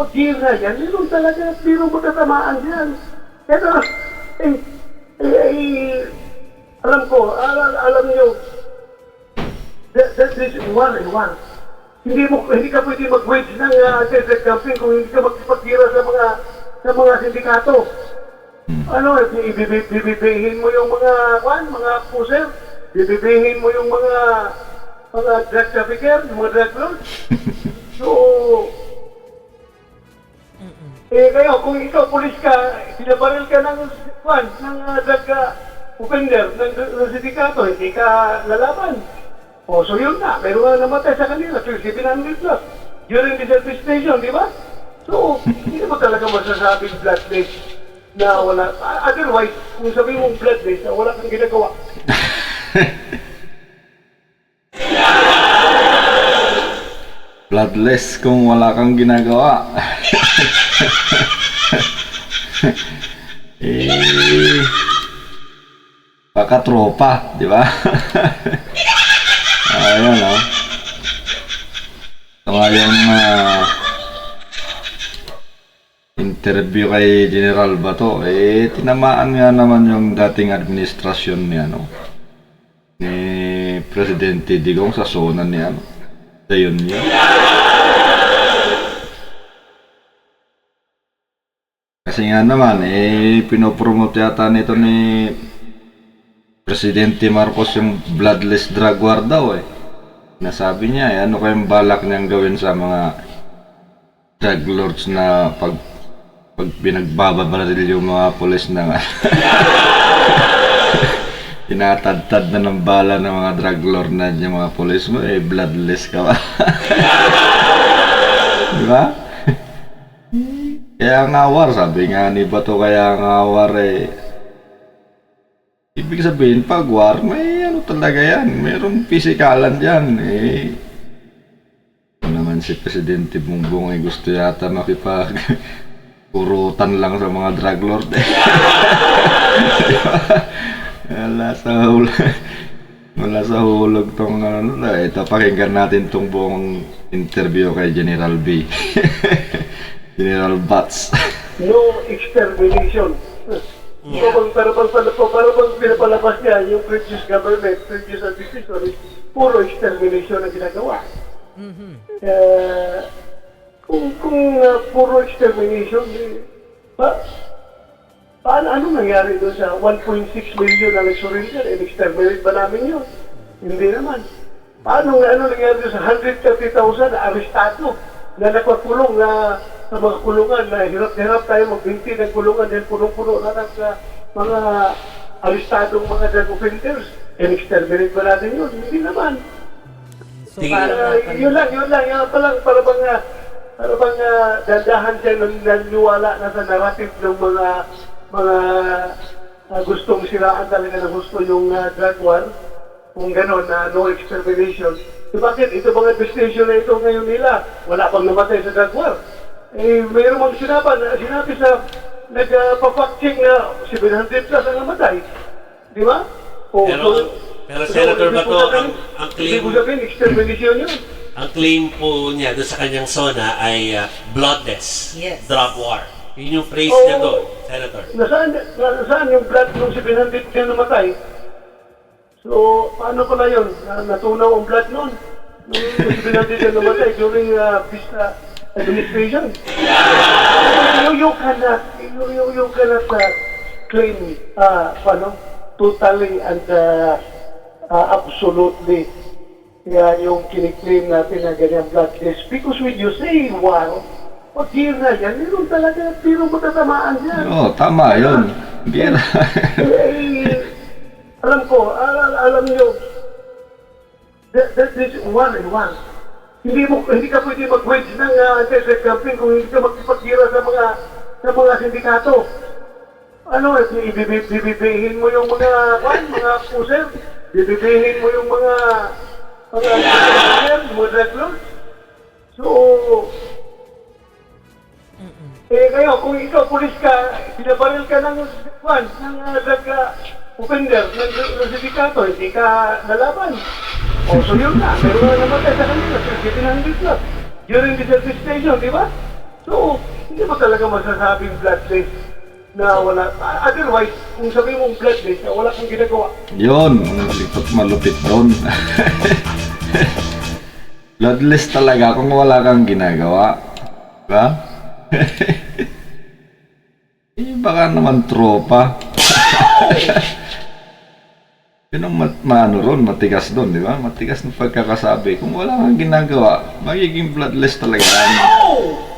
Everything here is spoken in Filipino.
Pag gira yan, meron talaga, biro magkatamaan yan. Pero, eh, eh, eh, alam ko, alam, alam nyo, that, that is one and one. Hindi mo hindi ka pwede mag-wage ng uh, desert camping kung hindi ka magpagkira sa mga sa mga sindikato. Ano, ibibi- bibibihin mo yung mga kwan, mga puser, bibibihin mo yung mga mga drug trafficker, mga drug lords. So, eh kayo, kung ikaw pulis ka, sinabaril ka ng kwan, ng uh, drug uh, offender, ng, sindikato, hindi ka lalaban. O, so yun na, meron na namatay sa kanila, 700 plus. During the service station, di ba? So, hindi mo talaga masasabing bloodless na wala. Otherwise, kung sabi mong bloodless na wala kang ginagawa, Bloodless kung wala kang ginagawa. eh, baka tropa, di ba? Ayan, oh. Ito nga yung ah, interview kay General Bato. Eh, tinamaan nga naman yung dating administrasyon ni ano, ni Presidente Digong sa zona ni ano, Niya. Kasi nga naman, eh, pinopromote yata nito ni Presidente Marcos yung bloodless drug war daw eh. Nasabi niya, eh, ano kayong balak niyang gawin sa mga drug lords na pag pag pinagbababaril yung mga pulis na tinatadtad na ng bala ng mga drug lord na yung mga pulis mo, eh, bloodless ka ba? Di ba? Kaya nga war, sabi nga ni Bato, kaya nga war eh. Ibig sabihin, pag war, may ano talaga yan, mayroong pisikalan dyan eh. Ano naman si Presidente Bongbong ay gusto yata makipag purutan lang sa mga drug lord eh. Wala sa hulog. Wala sa hulog tong ano na. Ito, pakinggan natin tong buong interview kay General B. General Bats. no extermination. Yeah. Pero bang, pero bang, pero bang, pero bang pinapalabas niya yung previous government, previous administration, puro extermination ang ginagawa. Eh, kung kung uh, puro extermination, eh, pa, paano ano nangyari doon sa 1.6 million na nagsurrender? In-exterminate ba namin yun? Hindi naman. Paano nga ano nangyari doon sa 130,000 na arestado na nagpakulong na sa mga kulungan na hirap na hirap tayo magbinti ng kulungan dahil punong-puno na ng uh, mga arestadong mga drug offenders. In-exterminate ba natin yun? Hindi naman. So, Sige. parang Uh, yun lang, yun lang. Yan pa lang, para bang, uh, para bang uh, dandahan siya ng naniwala na sa narrative ng mga mga uh, gustong siraan talaga ng gusto yung uh, drug war. Kung gano'n, na no extermination. So bakit ito mga administration na ito ngayon nila, wala pang namatay sa drug war? Eh, mayroon mga sinabi, na, sinabi sa nagpa-fact-check na 700 plus ang namatay. Di ba? O, Pero- pero, Senator ibig ko Bato, ang- ang Ibig ko claim- sabihin, extermination yun. Ang claim po niya doon sa kanyang zona ay uh, bloodless Yes. drug war. Yun yung phrase Oo. niya doon, Senator. Nasaan, nasaan yung blood nung 700 na namatay? So, paano pala yun? Na, natunaw ang blood nun. Nung 700 na namatay during uh, Vista administration. You, you cannot, you, you, you cannot uh, claim, uh, ano, totally and uh, uh, absolutely kaya yung kiniklaim natin na ganyan bloodless. Because when you say wow, pag na yan, meron talaga, pero matatamaan yan. Oo, tama yun. Gira. Eh, alam ko, al- alam nyo, that, that is one and one. Hindi mo hindi ka pwede mag-wage ng uh, desert camping kung hindi ka magpipagkira sa mga sa mga sindikato. Ano, ibibi- bibibihin mo yung mga kwan, mga puser, bibibihin mo yung mga mga mga mga drug. So, eh kayo, kung ikaw pulis ka, binabaril ka ng kwan, ng uh, drug uh, offender, ng, ng sindikato, hindi ka nalaban. O, yun na, meron na namatay sa kanila, 700 plus. during the service station, di ba? So, hindi mo talaga masasabing bloodless na wala. Otherwise, kung sabi mong bloodless na wala kang ginagawa, Yun, ang lipot malupit doon. Bloodless talaga kung wala kang ginagawa. Diba? baka naman tropa. Yun ang mat maano ron, matigas doon, di ba? Matigas ng pagkakasabi. Kung wala kang ginagawa, magiging bloodless talaga yan.